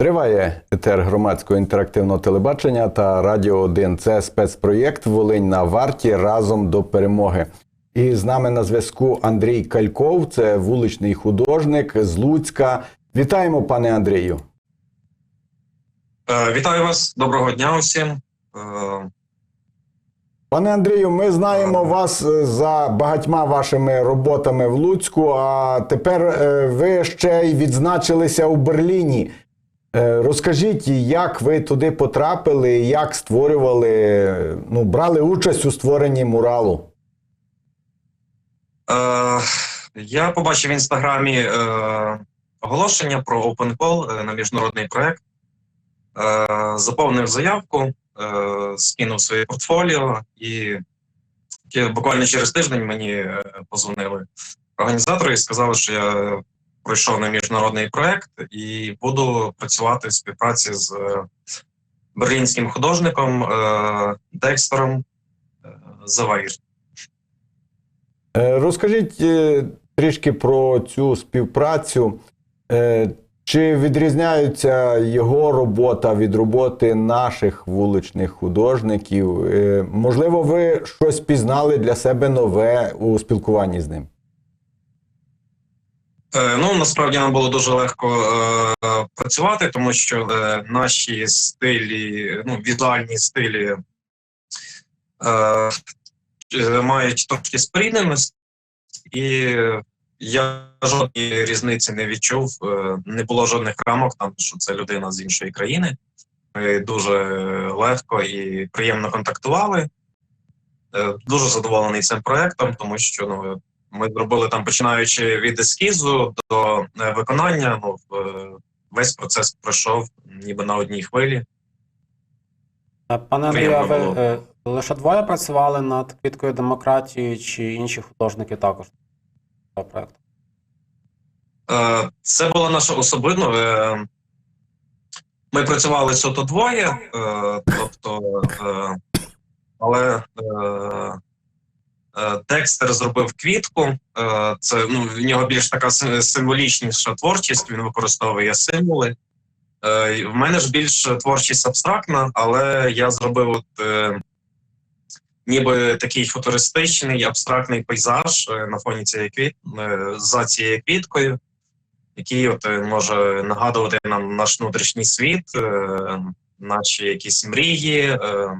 Триває етер громадського інтерактивного телебачення та Радіо 1. Це спецпроєкт Волинь на варті разом до перемоги. І з нами на зв'язку Андрій Кальков, це вуличний художник з Луцька. Вітаємо, пане Андрію. Е, Вітаю вас, доброго дня усім. Е, Пане Андрію, ми знаємо вас е, за багатьма вашими роботами в Луцьку. А тепер ви ще й відзначилися у Берліні. Е, Розкажіть, як ви туди потрапили, як створювали, ну, брали участь у створенні муралу? е, Я побачив в інстаграмі е, оголошення про Open Call е, на міжнародний проект. Е, Заповнив заявку, е, скинув своє портфоліо, і буквально через тиждень мені е, позвонили організатори і сказали, що я пройшов на міжнародний проект і буду працювати в співпраці з е, берлінським художником е, Декстером е, Заваїр. Розкажіть трішки про цю співпрацю. Чи відрізняється його робота від роботи наших вуличних художників? Можливо, ви щось пізнали для себе нове у спілкуванні з ним? Е, Ну насправді нам було дуже легко е, працювати, тому що е, наші стилі, ну візуальні стилі е, е, мають трошки спорідненість, і я жодної різниці не відчув. Е, не було жодних рамок, там що це людина з іншої країни. Ми дуже легко і приємно контактували. Е, дуже задоволений цим проектом, тому що ну, ми зробили там, починаючи від ескізу до е, виконання. Ну, е, весь процес пройшов ніби на одній хвилі. Е, Пане Андрію, а ви е, лише двоє працювали над квіткою демократії, чи інші художники також цього проекту? Е, Це була наша особливо. е, Ми працювали суто двоє, е, тобто, е, але е, Декстер зробив квітку. е, Це ну, в нього більш така символічніша творчість, він використовує символи. Е, В мене ж більш творчість абстрактна, але я зробив от, е, ніби такий футуристичний абстрактний пейзаж е, на фоні цієї квіт, е, за цією квіткою який от е, може нагадувати нам наш внутрішній світ, е, наші якісь мрії, е,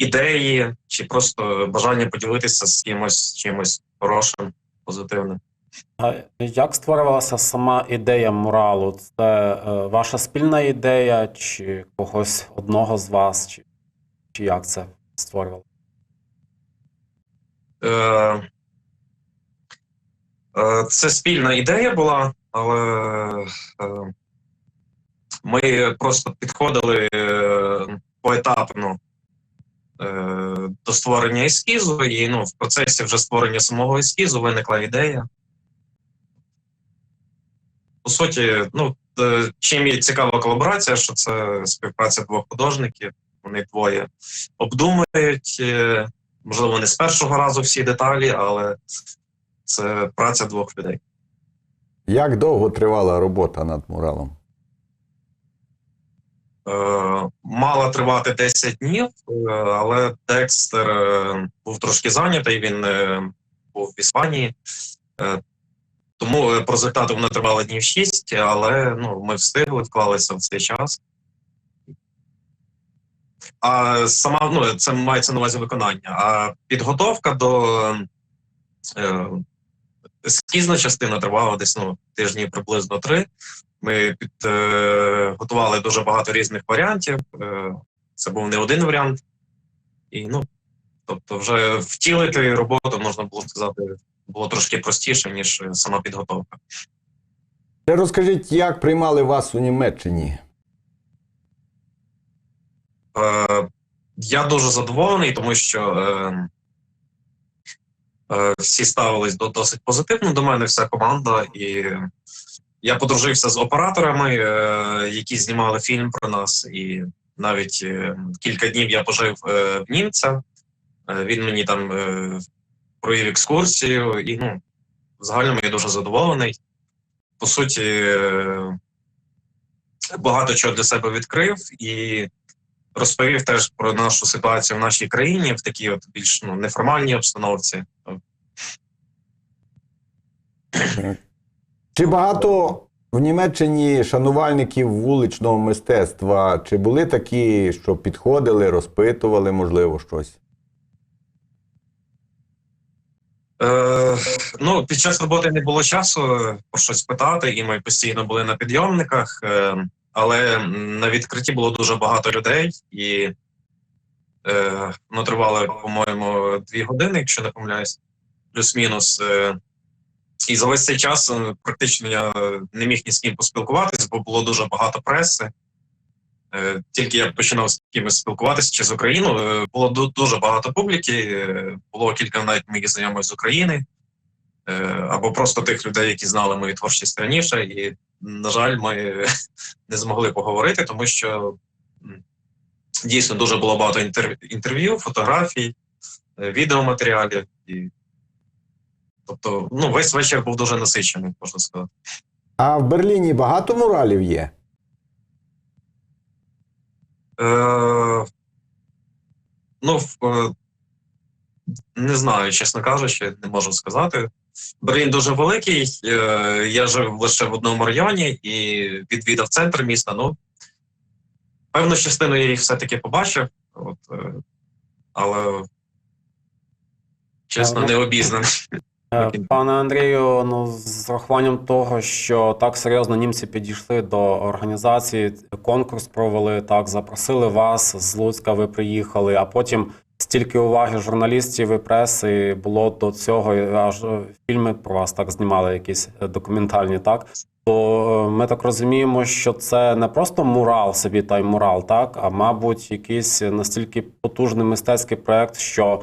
ідеї, чи просто бажання поділитися з кимось чимось хорошим, позитивним. А Як створювалася сама ідея муралу? Це е, ваша спільна ідея, чи когось одного з вас, чи, чи як це створювало? Е, е, Це спільна ідея була, але е, ми просто підходили е, поетапно до створення ескізу, і ну, в процесі вже створення самого ескізу виникла ідея. По суті, ну, е, чим є цікава колаборація, що це співпраця двох художників, вони двоє обдумують. е, Можливо, не з першого разу всі деталі, але це праця двох людей. Як довго тривала робота над муралом? Е, мала тривати 10 днів, е, але Декстер е, був трошки зайнятий, він був в Іспанії. Тому по результату воно тривало днів 6, але ну, ми встигли, вклалися в цей час. А сама ну, це мається на увазі виконання. А підготовка до ескізна частина тривала десь ну, тижні приблизно три. Ми підготували дуже багато різних варіантів. Е, це був не один варіант. І ну, тобто, вже втілити роботу, можна було сказати, було трошки простіше, ніж е, сама підготовка. Розкажіть, як приймали вас у Німеччині? Е, я дуже задоволений, тому що е, е, всі ставились до, досить позитивно до мене, вся команда. І я подружився з операторами, е, які знімали фільм про нас. І навіть е, кілька днів я пожив е, в німця. Він мені там провів екскурсію, і ну, в загальному я дуже задоволений. По суті, багато чого для себе відкрив і розповів теж про нашу ситуацію в нашій країні в такій от більш ну, неформальній обстановці. Чи багато в Німеччині шанувальників вуличного мистецтва? Чи були такі, що підходили, розпитували, можливо, щось? Е, ну, під час роботи не було часу е, про щось питати, і ми постійно були на підйомниках. Е, але на відкритті було дуже багато людей, і е, ну, тривало, по-моєму, дві години, якщо не помиляюсь, плюс-мінус. Е, і за весь цей час е, практично я не міг ні з ким поспілкуватись, бо було дуже багато преси. Е, Тільки я починав з кимось спілкуватися чи з Україною, е, було дуже багато публіки. Було кілька навіть моїх знайомих з України, або просто тих людей, які знали мою творчість раніше. І, на жаль, ми не змогли поговорити, тому що дійсно дуже було багато інтерв'ю, фотографій, відеоматеріалів. І, тобто, ну, весь вечір був дуже насичений, можна сказати. А в Берліні багато муралів є? Е, ну, е, не знаю, чесно кажучи, не можу сказати. Берлін дуже великий. Е, я жив лише в одному районі і відвідав центр міста. Ну, певну частину я їх все-таки побачив, от, е, але чесно, не обізнаний. Е. Пане Андрію, ну з рахуванням того, що так серйозно німці підійшли до організації, конкурс провели, так запросили вас з Луцька. Ви приїхали, а потім стільки уваги журналістів і преси було до цього, аж е, фільми про вас так знімали, якісь е, документальні, так. То ми так розуміємо, що це не просто мурал собі та й мурал, так, а мабуть, якийсь настільки потужний мистецький проект, що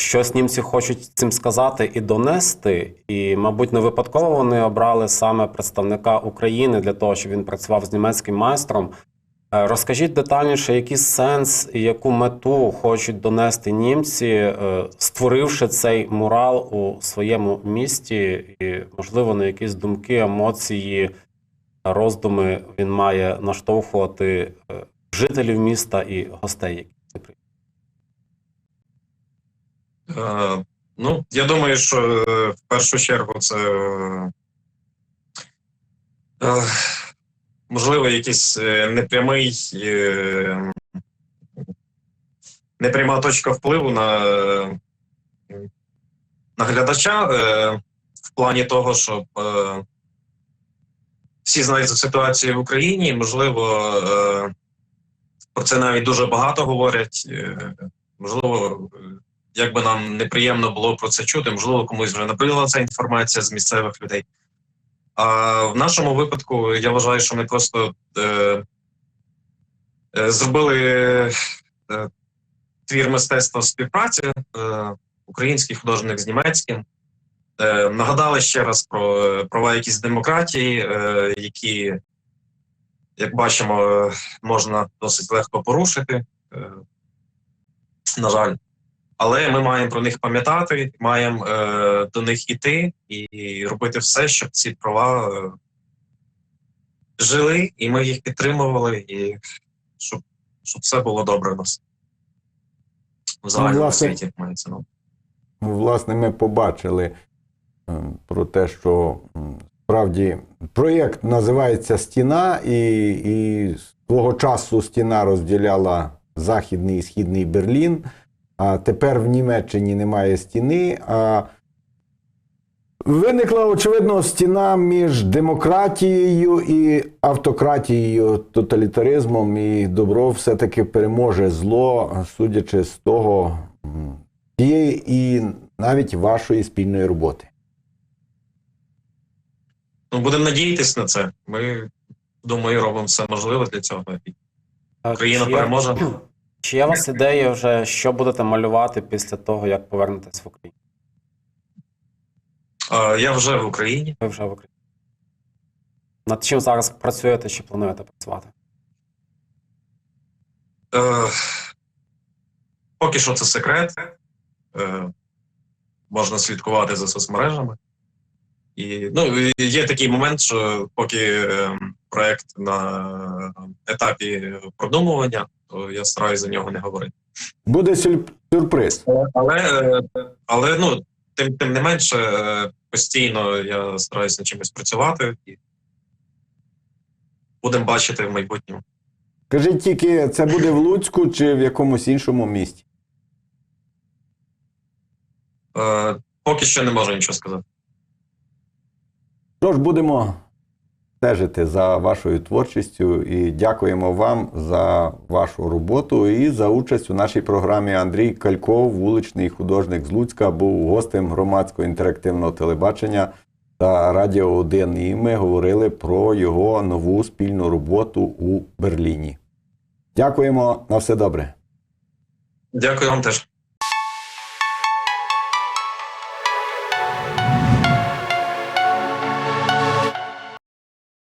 щось німці хочуть цим сказати і донести. І, мабуть, не випадково вони обрали саме представника України для того, щоб він працював з німецьким майстром. Е, Розкажіть детальніше, який сенс і яку мету хочуть донести німці, е, створивши цей мурал у своєму місті, і, можливо, на якісь думки, емоції, роздуми він має наштовхувати е, жителів міста і гостей, які приїхали. Ну, я думаю, що е, в першу чергу це е, е, можливо якийсь непрямий, непряма точка впливу на, на глядача в плані того, щоб всі знають за ситуацію в Україні, можливо, про це навіть дуже багато говорять. Можливо, як би нам неприємно було про це чути, можливо, комусь вже набрила ця інформація з місцевих людей. А в нашому випадку я вважаю, що ми просто е, е, зробили е, твір мистецтва співпраці, е, український художник з німецьким. Е, нагадали ще раз про е, права якісь демократії, е, які, як бачимо, е, можна досить легко порушити. Е, на жаль. Але ми маємо про них пам'ятати, маємо е, до них іти і робити все, щоб ці права е, жили, і ми їх підтримували, і щоб, щоб все було добре у нас. В загальному власне, світі мається на. Власне, ми побачили е, про те, що справді проєкт називається Стіна, і, і свого часу стіна розділяла Західний і Східний Берлін. А тепер в Німеччині немає стіни. А виникла, очевидно, стіна між демократією і автократією, тоталітаризмом, і добро все-таки переможе зло, судячи з того. тієї і навіть вашої спільної роботи. Ну, будемо надіятися на це. Ми, думаю, робимо все можливе для цього. Україна переможе. Чи є у вас ідея вже, що будете малювати після того, як повернетесь в Україну? Е, я вже в Україні. Ви вже в Україні. Над чим зараз працюєте чи плануєте працювати? Е, поки що це секрет. Е, можна слідкувати за соцмережами. І ну, є такий момент, що поки е, проект на етапі продумування, то я стараюся за нього не говорити. Буде сюрприз. Але, але ну, тим, тим не менше, е, постійно я стараюся над чимось працювати і будемо бачити в майбутньому. Кажіть тільки, це буде в Луцьку чи в якомусь іншому місті? Е, поки що не можу нічого сказати. Тож будемо стежити за вашою творчістю і дякуємо вам за вашу роботу і за участь у нашій програмі. Андрій Кальков, вуличний художник з Луцька, був гостем громадського інтерактивного телебачення та Радіо 1. І ми говорили про його нову спільну роботу у Берліні. Дякуємо на все добре. Дякую вам теж.